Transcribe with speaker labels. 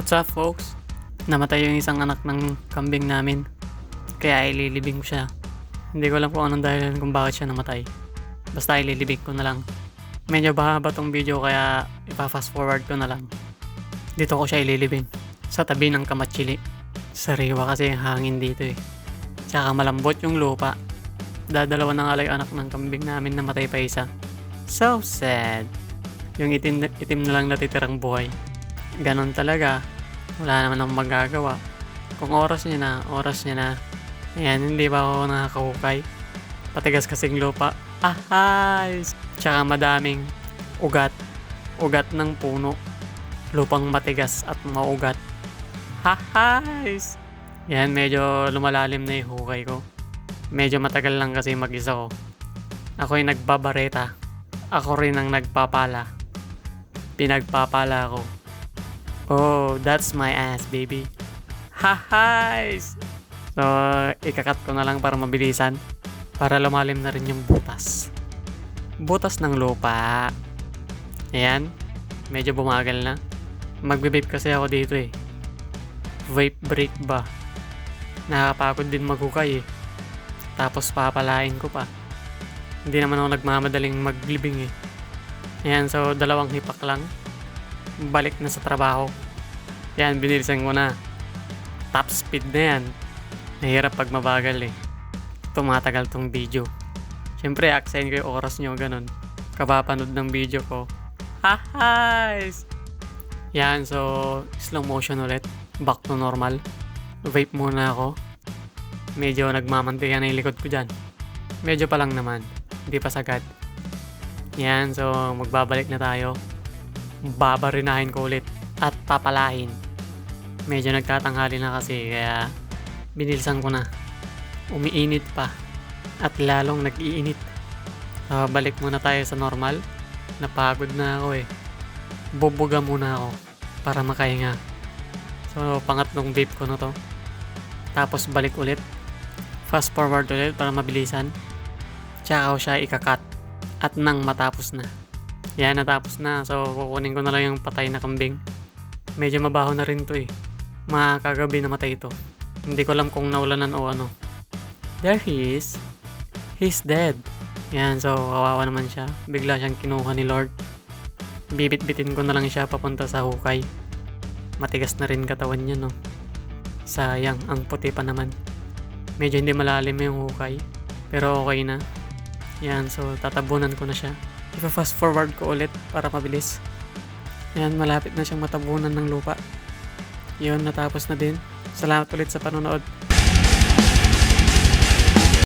Speaker 1: What's up folks? Namatay yung isang anak ng kambing namin. Kaya ililibing ko siya. Hindi ko alam kung anong dahilan kung bakit siya namatay. Basta ililibing ko na lang. Medyo bahaba tong video kaya ipa-fast forward ko na lang. Dito ko siya ililibing. Sa tabi ng kamatsili. Sariwa kasi yung hangin dito eh. Tsaka malambot yung lupa. Dadalawa lang yung anak ng kambing namin namatay pa isa. So sad. Yung itim, itim na lang natitirang buhay. Ganon talaga. Wala naman akong magagawa. Kung oras niya na, oras niya na. Ayan, hindi ba ako nakakahukay? Patigas kasing lupa. Ahay! Tsaka madaming ugat. Ugat ng puno. Lupang matigas at maugat. Hahay! Yan, medyo lumalalim na yung hukay ko. Medyo matagal lang kasi mag-isa ko. Ako yung nagbabareta. Ako rin ang nagpapala. Pinagpapala ko. Oh, that's my ass, baby. Hahay! So, ikakat ko na lang para mabilisan. Para lumalim na rin yung butas. Butas ng lupa. Ayan. Medyo bumagal na. Magbe-vape kasi ako dito eh. Vape break ba? Nakakapagod din maghukay eh. Tapos papalain ko pa. Hindi naman ako nagmamadaling maglibing eh. Ayan, so dalawang hipak lang. Balik na sa trabaho. Yan, binilisan ko na. Top speed na yan. Nahirap pag mabagal eh. Tumatagal tong video. Siyempre, aksayin ko yung oras nyo, ganun. Kapapanood ng video ko. Hahays! Yan, so, slow motion ulit. Back to normal. Vape muna ako. Medyo nagmamantiga na yung likod ko dyan. Medyo pa lang naman. Hindi pa sagad. Yan, so, magbabalik na tayo. Babarinahin ko ulit. At papalahin. Medyo nagtatanghali na kasi, kaya binilsan ko na. Umiinit pa. At lalong nag-iinit. So, balik muna tayo sa normal. Napagod na ako eh. Bubuga muna ako para makahinga. So, pangatlong vape ko na to. Tapos balik ulit. Fast forward ulit para mabilisan. Tsaka ko siya ikakat. At nang matapos na. Yan, natapos na. So, kukunin ko na lang yung patay na kambing. Medyo mabaho na rin to eh. Mga kagabi namatay ito. Hindi ko alam kung naulanan o ano. There he is. He's dead. Yan, so kawawa naman siya. Bigla siyang kinuha ni Lord. Bibit-bitin ko na lang siya papunta sa hukay. Matigas na rin katawan niya, no? Sayang, ang puti pa naman. Medyo hindi malalim yung hukay. Pero okay na. Yan, so tatabunan ko na siya. Ipa-fast forward ko ulit para mabilis. Yan, malapit na siyang matabunan ng lupa. Yun, natapos na din. Salamat ulit sa panonood.